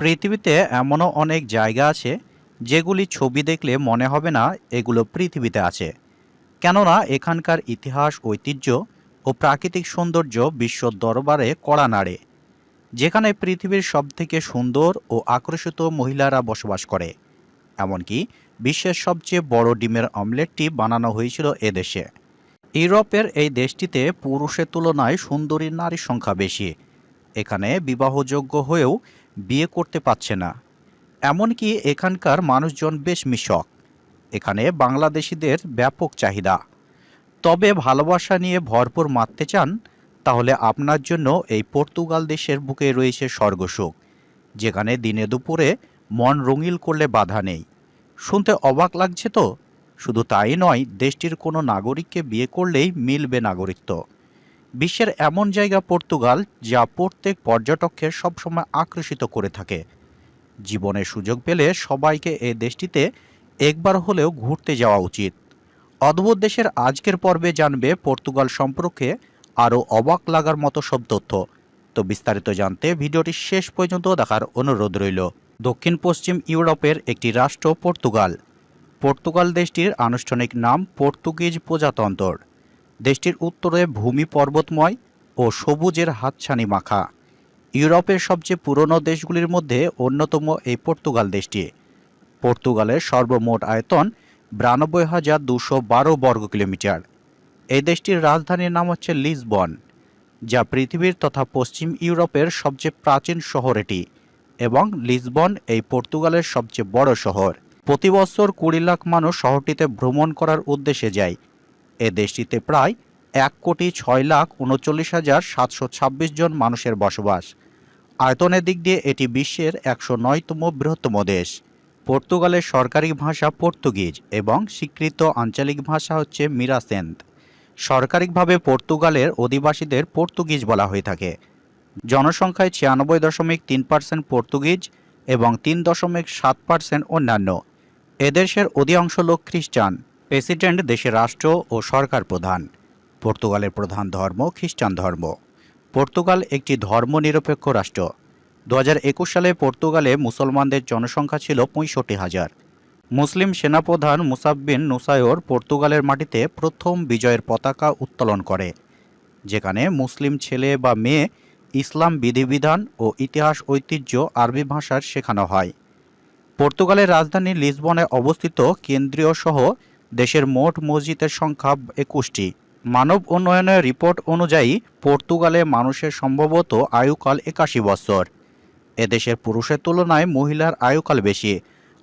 পৃথিবীতে এমনও অনেক জায়গা আছে যেগুলি ছবি দেখলে মনে হবে না এগুলো পৃথিবীতে আছে। কেননা এখানকার ইতিহাস, ঐতিহ্য ও প্রাকৃতিক সৌন্দর্য বিশ্ব দরবারে কড়া নাড়ে, যেখানে পৃথিবীর সবথেকে সুন্দর ও আকর্ষিত মহিলারা বসবাস করে। এমনকি বিশ্বের সবচেয়ে বড় ডিমের অমলেটটি বানানো হয়েছিল এদেশে ইউরোপের এই দেশটিতে পুরুষের তুলনায় সুন্দরী নারীর সংখ্যা বেশি। এখানে বিবাহযোগ্য হয়েও বিয়ে করতে পারছে না। এমনকি এখানকার মানুষজন বেশ মিশক। এখানে বাংলাদেশিদের ব্যাপক চাহিদা। তবে ভালোবাসা নিয়ে ভরপুর মারতে চান, তাহলে আপনার জন্য এই পর্তুগাল দেশের বুকে রয়েছে স্বর্গসুখ, যেখানে দিনে দুপুরে মন রঙিল করলে বাধা নেই। শুনতে অবাক লাগছে তো? শুধু তাই নয়, দেশটির কোনো নাগরিককে বিয়ে করলেই মিলবে নাগরিকত্ব। বিশ্বের এমন জায়গা পর্তুগাল যা প্রত্যেক পর্যটককে সবসময় আকর্ষিত করে থাকে। জীবনের সুযোগ পেলে সবাইকে এই দেশটিতে একবার হলেও ঘুরতে যাওয়া উচিত। অদ্ভুত দেশের আজকের পর্বে জানবে পর্তুগাল সম্পর্কে আরও অবাক লাগার মতো সব তথ্য। তো বিস্তারিত জানতে ভিডিওটি শেষ পর্যন্ত দেখার অনুরোধ রইল। দক্ষিণ পশ্চিম ইউরোপের একটি রাষ্ট্র পর্তুগাল। পর্তুগাল দেশটির আনুষ্ঠানিক নাম পর্তুগিজ প্রজাতন্ত্র। দেশটির উত্তরে ভূমি পর্বতময় ও সবুজের হাতছানি মাখা। ইউরোপের সবচেয়ে পুরনো দেশগুলির মধ্যে অন্যতম এই পর্তুগাল দেশটি। পর্তুগালের সর্বমোট আয়তন বিরানব্বই হাজার দুশো বারো বর্গ কিলোমিটার। এই দেশটির রাজধানীর নাম হচ্ছে লিসবন, যা পৃথিবীর তথা পশ্চিম ইউরোপের সবচেয়ে প্রাচীন শহর এটি এবং লিসবন এই পর্তুগালের সবচেয়ে বড় শহর। প্রতি বছর কুড়ি লাখ মানুষ শহরটিতে ভ্রমণ করার উদ্দেশ্যে যায় এ দেশটিতে প্রায় এক কোটি ছয় লাখ উনচল্লিশ হাজার সাতশো ছাব্বিশ জন মানুষের বসবাস। আয়তনের দিক দিয়ে এটি বিশ্বের একশো নয়তম বৃহত্তম দেশ। পর্তুগালের সরকারি ভাষা পর্তুগিজ এবং স্বীকৃত আঞ্চলিক ভাষা হচ্ছে মিরাসেন্দ সরকারিভাবে পর্তুগালের অধিবাসীদের পর্তুগিজ বলা হয়ে থাকে। জনসংখ্যায় ছিয়ানব্বই দশমিক তিন পার্সেন্ট পর্তুগিজ এবং তিন দশমিক সাত পার্সেন্ট অন্যান্য। এদেশের অধিকাংশ লোক খ্রিস্টান। প্রেসিডেন্ট, দেশের রাষ্ট্র ও সরকার প্রধান। পর্তুগালের প্রধান ধর্ম খ্রিস্টান ধর্ম। পর্তুগাল একটি ধর্মনিরপেক্ষ রাষ্ট্র। দু একুশ সালে পর্তুগালে মুসলমানদের জনসংখ্যা ছিল পঁয়ষট্টি হাজার। মুসলিম সেনাপ্রধান মুসাববিন নুসায়োর পর্তুগালের মাটিতে প্রথম বিজয়ের পতাকা উত্তোলন করে, যেখানে মুসলিম ছেলে বা মেয়ে, ইসলাম বিধিবিধান ও ইতিহাস, ঐতিহ্য, আরবি ভাষার শেখানো হয়। পর্তুগালের রাজধানী লিসবনে অবস্থিত কেন্দ্রীয় সহ দেশের মোট মসজিদের সংখ্যা একুশটি। মানব উন্নয়নের রিপোর্ট অনুযায়ী পর্তুগালে মানুষের সম্ভবত আয়ুকাল একাশি বছর। এদেশের পুরুষের তুলনায় মহিলার আয়ুকাল বেশি।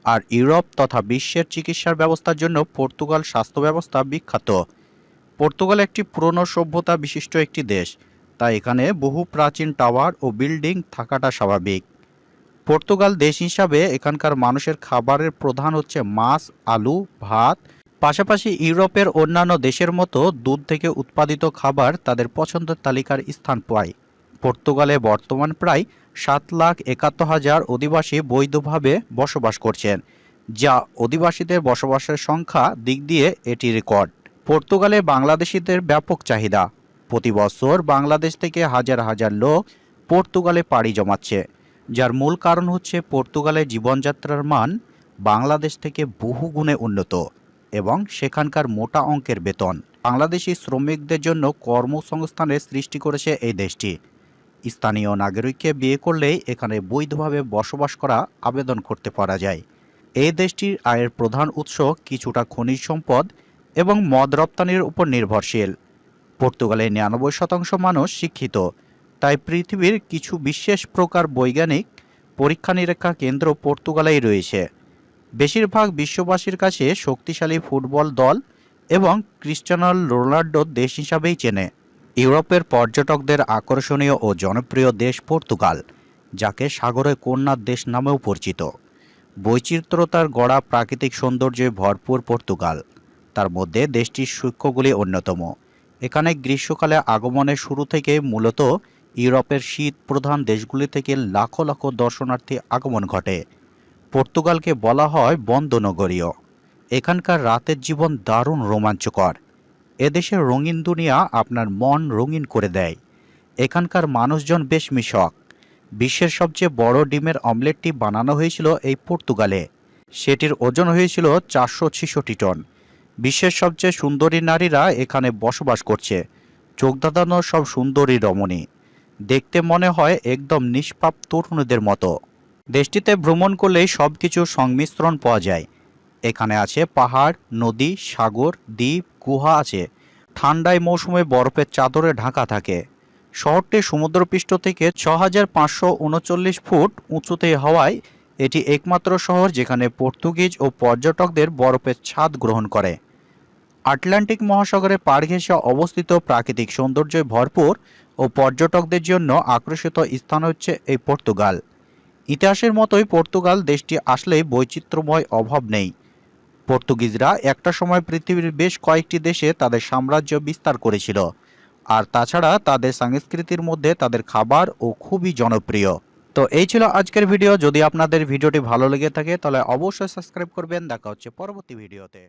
আর ইউরোপ তথা বিশ্বের চিকিৎসার ব্যবস্থার জন্য পর্তুগাল স্বাস্থ্য ব্যবস্থা বিখ্যাত। পর্তুগাল একটি পুরনো সভ্যতা বিশিষ্ট একটি দেশ। তাই এখানে বহু প্রাচীন টাওয়ার ও বিল্ডিং থাকাটা স্বাভাবিক। পর্তুগাল দেশ হিসাবে এখানকার মানুষের খাবারের প্রধান হচ্ছে মাছ, আলু, ভাত পাশাপাশি ইউরোপের অন্যান্য দেশের মতো দুধ থেকে উৎপাদিত খাবার তাদের পছন্দের তালিকার স্থান পায়। পর্তুগালে বর্তমান প্রায় সাত লাখ একাত্তর হাজার অধিবাসী বৈধভাবে বসবাস করছেন, যা অধিবাসীদের বসবাসের সংখ্যা দিক দিয়ে এটি রেকর্ড। পর্তুগালে বাংলাদেশিদের ব্যাপক চাহিদা। প্রতি বছর বাংলাদেশ থেকে হাজার হাজার লোক পর্তুগালে পাড়ি জমাচ্ছে, যার মূল কারণ হচ্ছে পর্তুগালের জীবনযাত্রার মান বাংলাদেশ থেকে বহু গুণে উন্নত। এবং সেখানকার মোটা অঙ্কের বেতন। বাংলাদেশি শ্রমিকদের জন্য কর্মসংস্থানের সৃষ্টি করেছে এই দেশটি। স্থানীয় নাগরিককে বিয়ে করলেই এখানে বৈধভাবে বসবাস করা আবেদন করতে পারা যায়। এই দেশটির আয়ের প্রধান উৎস কিছুটা খনিজ সম্পদ এবং মদ রপ্তানির উপর নির্ভরশীল। পর্তুগালের নিরানব্বই শতাংশ মানুষ শিক্ষিত। তাই পৃথিবীর কিছু বিশেষ প্রকার বৈজ্ঞানিক পরীক্ষা নিরীক্ষা কেন্দ্র পর্তুগালেই রয়েছে। বেশিরভাগ বিশ্ববাসীর কাছে শক্তিশালী ফুটবল দল এবং ক্রিস্টিয়ানো রোনাল্ডো দেশ হিসাবেই চেনে। ইউরোপের পর্যটকদের আকর্ষণীয় ও জনপ্রিয় দেশ পর্তুগাল, যাকে সাগরে কন্যার দেশ নামেও পরিচিত। বৈচিত্র্যতার গড়া প্রাকৃতিক সৌন্দর্যে ভরপুর পর্তুগাল। তার মধ্যে দেশটির সূক্ষ্মগুলি অন্যতম। এখানে গ্রীষ্মকালে আগমনের শুরু থেকে মূলত ইউরোপের শীত প্রধান দেশগুলি থেকে লাখো লাখো দর্শনার্থী আগমন ঘটে। পর্তুগালকে বলা হয় বন্দনগরীয়। এখানকার রাতের জীবন দারুণ রোমাঞ্চকর। এদেশের রঙিন দুনিয়া আপনার মন রঙিন করে দেয়। এখানকার মানুষজন বেশ মিশক। বিশ্বের সবচেয়ে বড় ডিমের অমলেটটি বানানো হয়েছিল এই পর্তুগালে। সেটির ওজন হয়েছিল চারশো ছেষট্টি টন। বিশ্বের সবচেয়ে সুন্দরী নারীরা এখানে বসবাস করছে। চোখ দাদানো সব সুন্দরী রমণী। দেখতে মনে হয় একদম নিষ্পাপ তরুণীদের মতো। দেশটিতে ভ্রমণ করলেই সব কিছু সংমিশ্রণ পাওয়া যায়। এখানে আছে পাহাড়, নদী, সাগর, দ্বীপ, গুহা আছে। ঠান্ডায় মৌসুমে বরফের চাদরে ঢাকা থাকে। শহরটি সমুদ্রপৃষ্ঠ থেকে ছ ফুট উঁচুতে হওয়ায় এটি একমাত্র শহর যেখানে পর্তুগিজ ও পর্যটকদের বরফের ছাদ গ্রহণ করে। আটলান্টিক মহাসাগরে পাড় ঘেঁষে অবস্থিত প্রাকৃতিক সৌন্দর্যে ভরপুর ও পর্যটকদের জন্য আকর্ষিত স্থান হচ্ছে এই পর্তুগাল। ইতিহাসের মতোই পর্তুগাল দেশটি আসলেই বৈচিত্র্যময় অভাব নেই। পর্তুগিজরা একটা সময় পৃথিবীর বেশ কয়েকটি দেশে তাদের সাম্রাজ্য বিস্তার করেছিল, আর তাছাড়া তাদের সংস্কৃতির মধ্যে তাদের খাবার ও খুবই জনপ্রিয়। তো এই ছিল আজকের ভিডিও। যদি আপনাদের ভিডিওটি ভালো লেগে থাকে, তাহলে অবশ্যই সাবস্ক্রাইব করবেন। দেখা হচ্ছে পরবর্তী ভিডিওতে।